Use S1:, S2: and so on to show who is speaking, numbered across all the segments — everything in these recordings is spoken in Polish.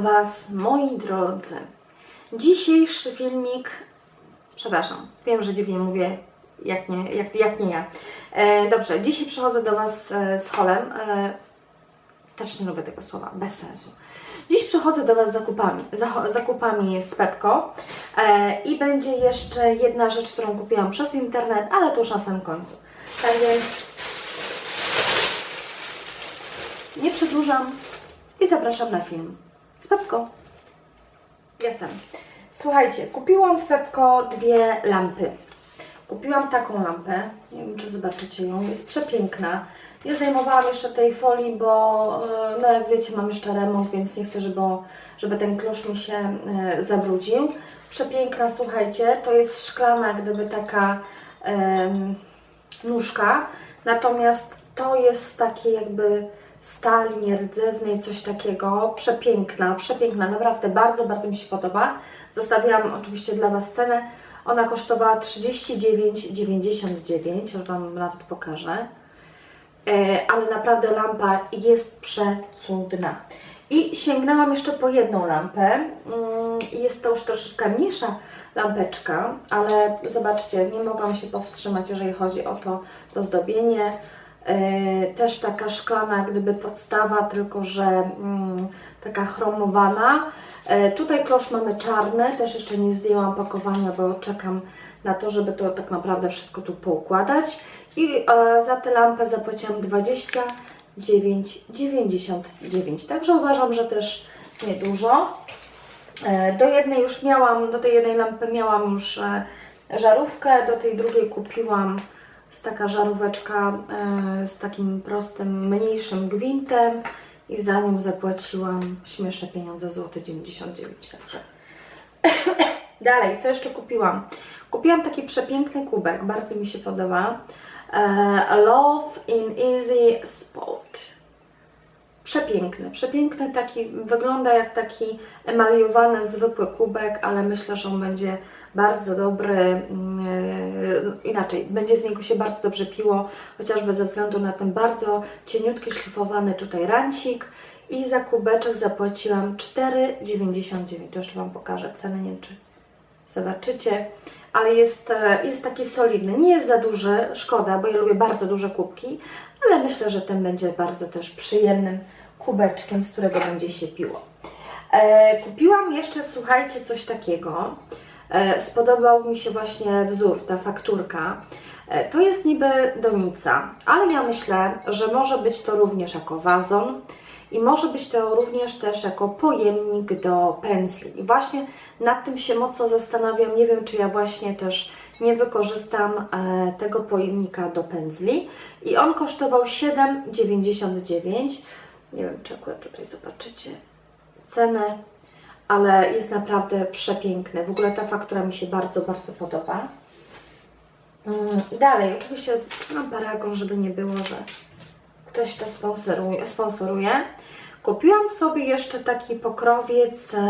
S1: Was, moi drodzy. Dzisiejszy filmik, przepraszam, wiem, że dziwnie mówię, jak nie, jak, jak nie ja. E, dobrze, dzisiaj przychodzę do Was e, z holem. E, też nie lubię tego słowa, bez sensu. Dziś przychodzę do Was z zakupami, za, zakupami z Pepko e, i będzie jeszcze jedna rzecz, którą kupiłam przez internet, ale to już na samym końcu. Tak więc nie przedłużam i zapraszam na film z Pepko. Jestem. Słuchajcie, kupiłam w Pepko dwie lampy. Kupiłam taką lampę, nie wiem czy zobaczycie ją, jest przepiękna. Nie zajmowałam jeszcze tej folii, bo e, no jak wiecie mam jeszcze remont, więc nie chcę, żeby, żeby ten klosz mi się e, zabrudził. Przepiękna, słuchajcie, to jest szklana gdyby taka nóżka, natomiast to jest takie jakby stali nierdzewnej, coś takiego. Przepiękna, przepiękna, naprawdę bardzo, bardzo mi się podoba. Zostawiłam oczywiście dla Was cenę. Ona kosztowała 39,99, że Wam nawet pokażę. E, ale naprawdę lampa jest przecudna. I sięgnęłam jeszcze po jedną lampę. Mm, Jest to już troszeczkę mniejsza lampeczka, ale zobaczcie, nie mogłam się powstrzymać, jeżeli chodzi o to, to zdobienie. E, Też taka szklana, jak gdyby podstawa, tylko że mm, taka chromowana. E, Tutaj klosz mamy czarny, też jeszcze nie zdjęłam pakowania, bo czekam na to, żeby to tak naprawdę wszystko tu poukładać. I e, za tę lampę zapłaciłam 29,99. Także uważam, że też niedużo. Do jednej już miałam, do tej jednej lampy miałam już żarówkę, do tej drugiej kupiłam jest taka żaróweczka e, z takim prostym, mniejszym gwintem i za nią zapłaciłam śmieszne pieniądze, złote 99, także Dalej, co jeszcze kupiłam? Kupiłam taki przepiękny kubek, bardzo mi się podoba. E, Love in Easy Spot. Przepiękny, przepiękny taki, wygląda jak taki emaliowany, zwykły kubek, ale myślę, że on będzie bardzo dobry, mm, e, inaczej, będzie z niego się bardzo dobrze piło, chociażby ze względu na ten bardzo cieniutki, szlifowany tutaj rancik i za kubeczek zapłaciłam 4,99, to jeszcze Wam pokażę cenę, nie wiem czy zobaczycie, ale jest, e, jest taki solidny, nie jest za duży, szkoda, bo ja lubię bardzo duże kubki, ale myślę, że ten będzie bardzo też przyjemnym kubeczkiem, z którego będzie się piło. E, kupiłam jeszcze, słuchajcie, coś takiego. E, spodobał mi się właśnie wzór, ta fakturka. E, to jest niby donica, ale ja myślę, że może być to również jako wazon i może być to również też jako pojemnik do pędzli. I właśnie nad tym się mocno zastanawiam. Nie wiem, czy ja właśnie też nie wykorzystam e, tego pojemnika do pędzli. I on kosztował 7,99. Nie wiem, czy akurat tutaj zobaczycie cenę, ale jest naprawdę przepiękny. W ogóle ta faktura mi się bardzo, bardzo podoba. Mm, Dalej, oczywiście mam paragon, żeby nie było, że ktoś to sponsoruje. sponsoruje. Kupiłam sobie jeszcze taki pokrowiec e,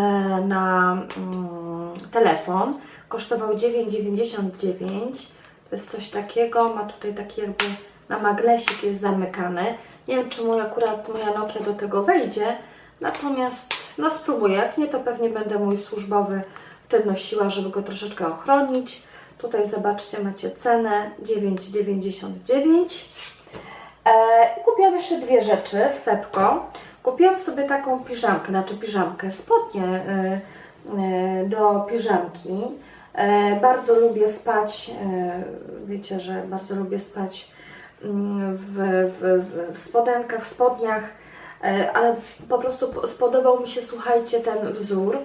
S1: na mm, telefon. Kosztował 9,99. To jest coś takiego. Ma tutaj taki jakby na maglesik jest zamykany. Nie wiem, czy mój akurat moja Nokia do tego wejdzie. Natomiast no spróbuję. Jak nie, to pewnie będę mój służbowy w tym nosiła, żeby go troszeczkę ochronić. Tutaj zobaczcie, macie cenę 9,99. E, kupiłam jeszcze dwie rzeczy w Pepko. Kupiłam sobie taką piżamkę, znaczy piżamkę, spodnie e, e, do piżamki. E, bardzo lubię spać, e, wiecie, że bardzo lubię spać mm, w, w, w, w spodenkach, w spodniach, ale po prostu po- spodobał mi się, słuchajcie, ten wzór.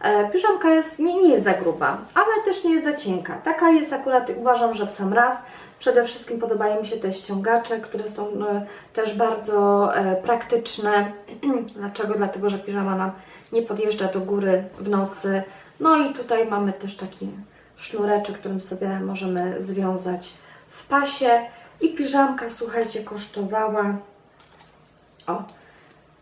S1: E, Piżamka jest, nie, nie jest za gruba, ale też nie jest za cienka. Taka jest akurat, uważam, że w sam raz. Przede wszystkim podobają mi się te ściągacze, które są e, też bardzo e, praktyczne. Dlaczego? Dlatego, że piżama nam nie podjeżdża do góry w nocy. No i tutaj mamy też taki sznureczek, którym sobie możemy związać w pasie. I piżamka, słuchajcie, kosztowała o,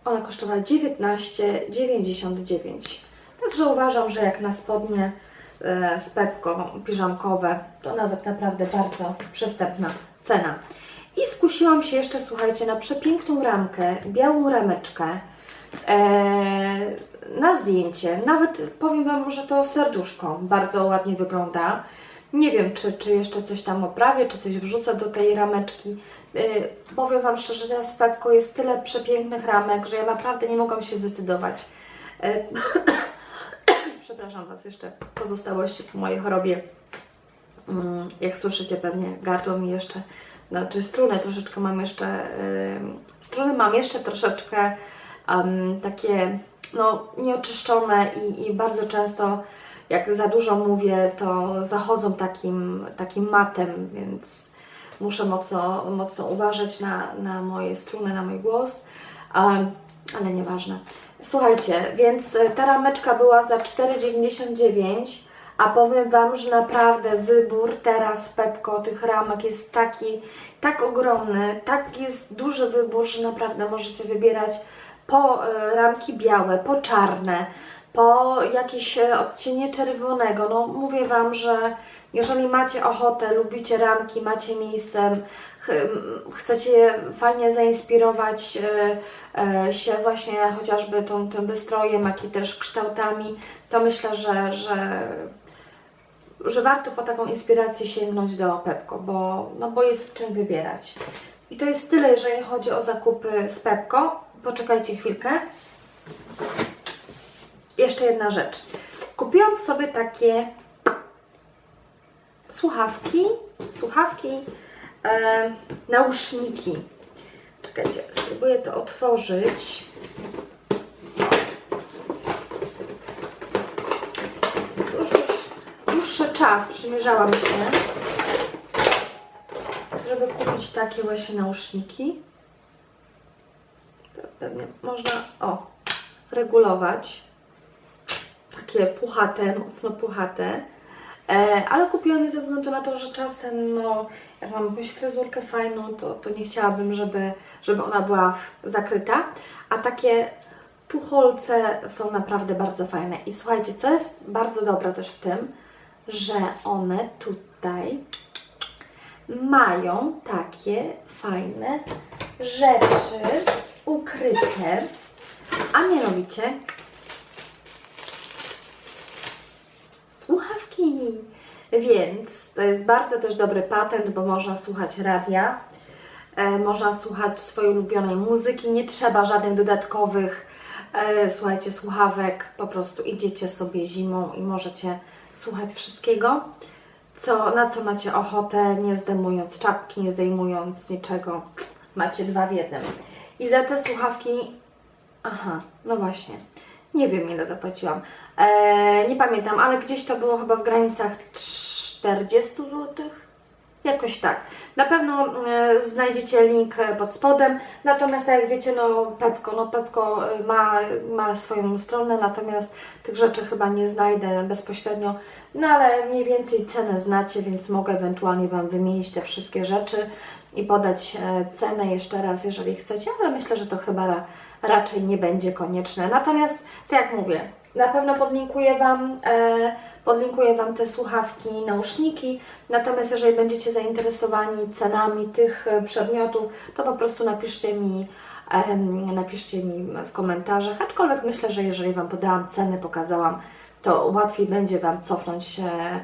S1: ona kosztowała 19,99. Także uważam, że jak na spodnie e, z Pepko piżamkowe, to nawet naprawdę bardzo przystępna cena. I skusiłam się jeszcze, słuchajcie, na przepiękną ramkę, białą rameczkę. E, na zdjęcie. Nawet powiem Wam, że to serduszko bardzo ładnie wygląda. Nie wiem, czy, czy jeszcze coś tam oprawię, czy coś wrzucę do tej rameczki. Yy, powiem Wam szczerze, teraz w Pepko jest tyle przepięknych ramek, że ja naprawdę nie mogłam się zdecydować. Yy, Przepraszam Was jeszcze, pozostałości po mojej chorobie. Mm, Jak słyszycie pewnie, gardło mi jeszcze, znaczy struny troszeczkę mam jeszcze, ym, struny mam jeszcze troszeczkę ym, takie, no, nieoczyszczone i, i bardzo często jak za dużo mówię, to zachodzą takim, takim matem, więc muszę mocno, mocno uważać na, na moje struny, na mój głos, ale nieważne. Słuchajcie, więc e, ta rameczka była za 4,99, a powiem Wam, że naprawdę wybór teraz Pepko tych ramek jest taki, tak ogromny, tak jest duży wybór, że naprawdę możecie wybierać po e, ramki białe, po czarne, po jakieś e, odcienie czerwonego. No mówię Wam, że jeżeli macie ochotę, lubicie ramki, macie miejsce, ch chcecie fajnie zainspirować e, e, się właśnie chociażby tą, tym wystrojem, jak i też kształtami, to myślę, że, że, że warto po taką inspirację sięgnąć do Pepko, bo, no bo jest w czym wybierać. I to jest tyle, jeżeli chodzi o zakupy z Pepko. Poczekajcie chwilkę. Jeszcze jedna rzecz. Kupiłam sobie takie słuchawki, słuchawki, e, nauszniki. Czekajcie, spróbuję to otworzyć. Już, już dłuższy czas przymierzałam się, żeby kupić takie właśnie nauszniki. To pewnie można, o, regulować. Takie puchate, mocno puchate. E, ale kupiłam je ze względu na to, że czasem, no, jak mam jakąś fryzurkę fajną, to, to nie chciałabym, żeby, żeby ona była zakryta. A takie pucholce są naprawdę bardzo fajne. I słuchajcie, co jest bardzo dobre też w tym, że one tutaj mają takie fajne rzeczy ukryte, a mianowicie słuchawki. Więc to jest bardzo też dobry patent, bo można słuchać radia, e, można słuchać swojej ulubionej muzyki, nie trzeba żadnych dodatkowych, e, słuchajcie, słuchawek, po prostu idziecie sobie zimą i możecie słuchać wszystkiego, co, na co macie ochotę, nie zdejmując czapki, nie zdejmując niczego. Macie dwa w jednym. I za te słuchawki, aha, no właśnie, nie wiem ile zapłaciłam. Eee, nie pamiętam, ale gdzieś to było chyba w granicach 40 zł. Jakoś tak. Na pewno e, znajdziecie link e, pod spodem. Natomiast tak jak wiecie, no Pepko, no Pepko e, ma, ma swoją stronę, natomiast tych rzeczy chyba nie znajdę bezpośrednio. No ale mniej więcej cenę znacie, więc mogę ewentualnie Wam wymienić te wszystkie rzeczy i podać e, cenę jeszcze raz, jeżeli chcecie, ale myślę, że to chyba raczej nie będzie konieczne. Natomiast, tak jak mówię, na pewno podlinkuję Wam, e, podlinkuję Wam te słuchawki, nauszniki. Natomiast jeżeli będziecie zainteresowani cenami tych e, przedmiotów, to po prostu napiszcie mi, em, napiszcie mi w komentarzach. Aczkolwiek myślę, że jeżeli Wam podałam ceny, pokazałam, to łatwiej będzie Wam cofnąć, e, e,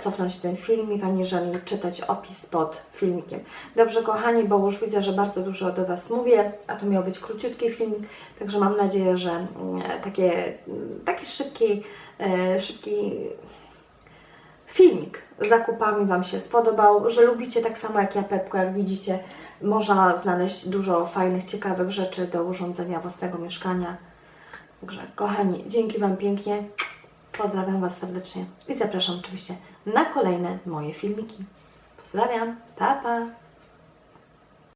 S1: cofnąć ten filmik, aniżeli czytać opis pod filmikiem. Dobrze, kochani, bo już widzę, że bardzo dużo do Was mówię, a to miał być króciutki filmik, także mam nadzieję, że mm, takie, mm, taki szybki, e, szybki filmik z zakupami Wam się spodobał, że lubicie tak samo jak ja Pepko, jak widzicie, można znaleźć dużo fajnych, ciekawych rzeczy do urządzenia własnego mieszkania. Także kochani, dzięki Wam pięknie, pozdrawiam Was serdecznie i zapraszam oczywiście na kolejne moje filmiki. Pozdrawiam, pa pa!